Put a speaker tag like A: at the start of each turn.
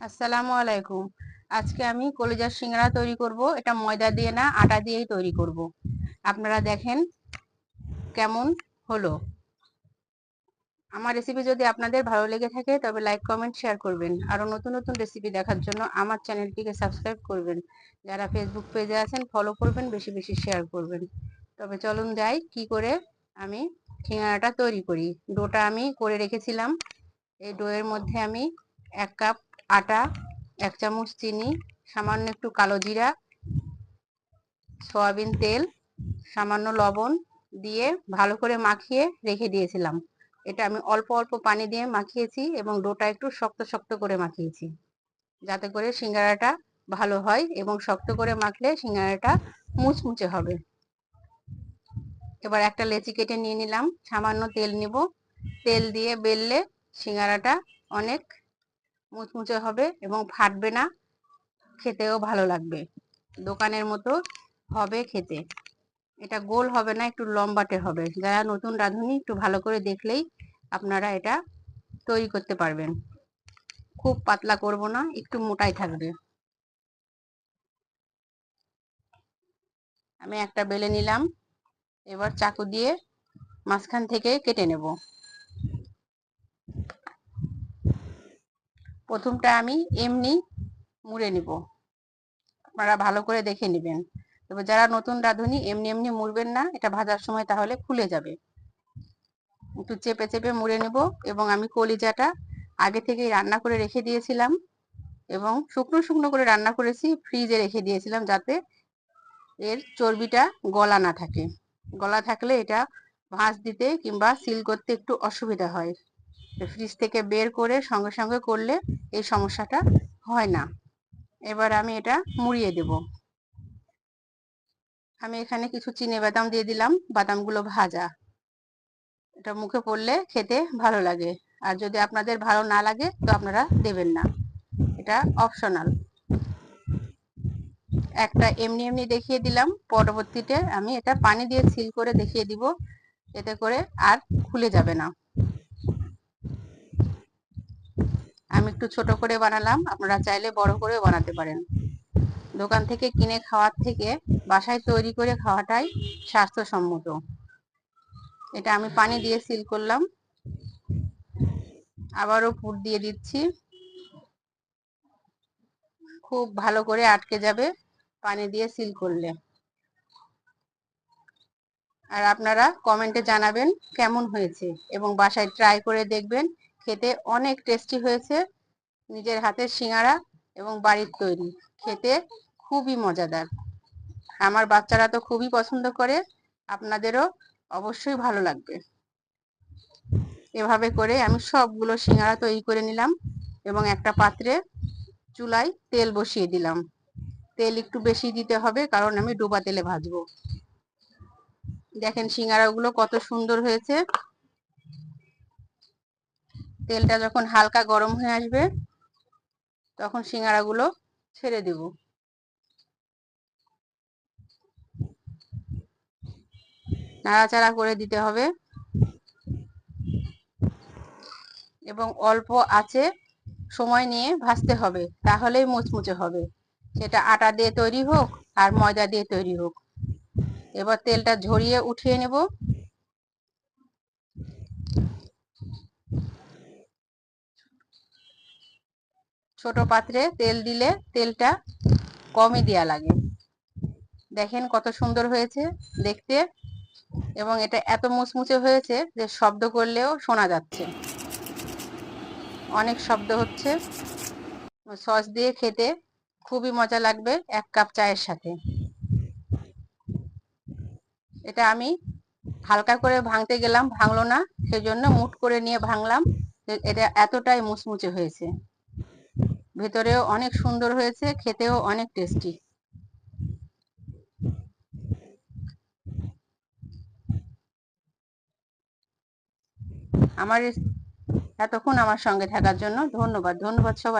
A: আসসালামু আলাইকুম। আজকে আমি কলিজার সিঙ্গারা তৈরি করব। এটা ময়দা দিয়ে না, আটা দিয়েই তৈরি করব। আপনারা দেখেন কেমন হলো। আমার রেসিপি যদি আপনাদের ভালো লেগে থাকে, তবে লাইক কমেন্ট শেয়ার করবেন। আরও নতুন নতুন রেসিপি দেখার জন্য আমার চ্যানেলটিকে সাবস্ক্রাইব করবেন। যারা ফেসবুক পেজে আছেন ফলো করবেন, বেশি বেশি শেয়ার করবেন। তবে চলুন যাই, কি করে আমি সিঙ্গারাটা তৈরি করি। ডোটা আমি করে রেখেছিলাম। এই ডোয়ের মধ্যে আমি এক কাপ আটা, এক চামচ চিনি, সামান্য একটু কালো জিরা, সয়াবিন তেল, সামান্য লবণ দিয়ে ভালো করে মাখিয়ে রেখে দিয়েছিলাম। এটা আমি অল্প অল্প পানি দিয়ে মাখিয়েছি এবং ডোটা একটু শক্ত শক্ত করে মাখিয়েছি। যাতে করে সিঙ্গারাটা ভালো হয় এবং শক্ত করে মাখলে সিঙ্গারাটা মুচমুচে হবে। এবার একটা লেচি কেটে নিয়ে নিলাম। সামান্য তেল নিব। তেল দিয়ে বেললে সিঙ্গারাটা অনেক মুচমুচে হবে এবং ফাটবে না। খেতেও ভালো লাগবে। দোকানের মতো হবে খেতে। এটা গোল হবে না, একটু লম্বাটে হবে। যারা নতুন রাঁধুনি, একটু ভালো করে দেখলেই আপনারা এটা তৈরি করতে পারবেন। খুব পাতলা করব না, একটু মোটাই থাকবে। আমি একটা বেলে নিলাম। এবার চাকু দিয়ে মাঝখান থেকে কেটে নেব। প্রথমটা আমি এমনি মুড়ে নিব। আপনারা ভালো করে দেখে নেবেন। তবে যারা নতুন রাঁধুনি, এমনি এমনি মুড়বেন না, এটা ভাজার সময় তাহলে খুলে যাবে। একটু চেপে চেপে মুড়ে নেব এবং আমি কলিজাটা আগে থেকেই রান্না করে রেখে দিয়েছিলাম এবং শুকনো শুকনো করে রান্না করেছি, ফ্রিজে রেখে দিয়েছিলাম যাতে এর চর্বিটা গলা না থাকে। গলা থাকলে এটা ভাঁজ দিতে কিংবা সিল করতে একটু অসুবিধা হয়। ফ্রিজ থেকে বের করে সঙ্গে সঙ্গে করলে এই সমস্যাটা হয় না। এবার আমি এটা মুড়িয়ে দেব। আমি এখানে কিছু চিনে বাদাম দিয়ে দিলাম, বাদামগুলো ভাজা। এটা মুখে পড়লে খেতে ভালো লাগে। আর যদি আপনাদের ভালো না লাগে, তো আপনারা দেবেন না। এটা অপশনাল একটা এমনি এমনি দেখিয়ে দিলাম। পরবর্তীতে আমি এটা পানি দিয়ে সিল করে দেখিয়ে দিব। এতে করে আর খুলে যাবে না। আমি একটু ছোট করে বানালাম। আপনারা চাইলে বড় করে বানাতে পারেন। দোকান থেকে কিনে খাওয়ার থেকে বাসায় তৈরি করে খাওয়াটাই স্বাস্থ্যসম্মত। এটা আমি পানি দিয়ে সিল করলাম। আবারও পুর দিয়ে দিচ্ছি। খুব ভালো করে আটকে যাবে পানি দিয়ে সিল করলে। আর আপনারা কমেন্টে জানাবেন কেমন হয়েছে এবং বাসায় ট্রাই করে দেখবেন খেতে অনেক টেস্টি হয়েছে। নিজের হাতের সিঙ্গারা এবং বাড়ির তৈরি। খেতে খুবই মজাদার। আমার বাচ্চারা তো খুবই পছন্দ করে। আপনাদেরও অবশ্যই ভালো লাগবে। এভাবে করে আমি সবগুলো সিঙ্গারা তৈরি করে নিলাম এবং একটা পাত্রে চুলায় তেল বসিয়ে দিলাম। তেল একটু বেশি দিতে হবে কারণ আমি ডোবা তেলে ভাজবো। দেখেন সিঙ্গারাগুলো কত সুন্দর হয়েছে। তেলটা যখন হালকা গরম হয়ে আসবে, তখন সিঙ্গারাগুলো ছেড়ে দেব। নাড়াচাড়া করে দিতে হবে। এবং অল্প আছে সময় নিয়ে ভাজতে হবে, তাহলেই মুচমুচে হবে। সেটা আটা দিয়ে তৈরি হোক আর ময়দা দিয়ে তৈরি হোক। এবার তেলটা ঝরিয়ে উঠিয়ে নেব। ছোট পাত্রে তেল দিলে তেলটা কমই দেওয়া লাগে। দেখেন কত সুন্দর হয়েছে দেখতে এবং এটা এত মুচমুচে হয়েছে যে শব্দ করলেও শোনা যাচ্ছে। অনেক শব্দ হচ্ছে। সস দিয়ে খেতে খুবই মজা লাগবে এক কাপ চায়ের সাথে। এটা আমি হালকা করে ভাঙতে গেলাম, ভাঙলো না, সেজন্য মুট করে নিয়ে ভাঙলাম। এটা এতটাই মুচমুচে হয়েছে। ভেতরেও অনেক সুন্দর হয়েছে, খেতেও অনেক টেস্টি আমার এতক্ষণ আমার সঙ্গে থাকার জন্য ধন্যবাদ ধন্যবাদ সবাই।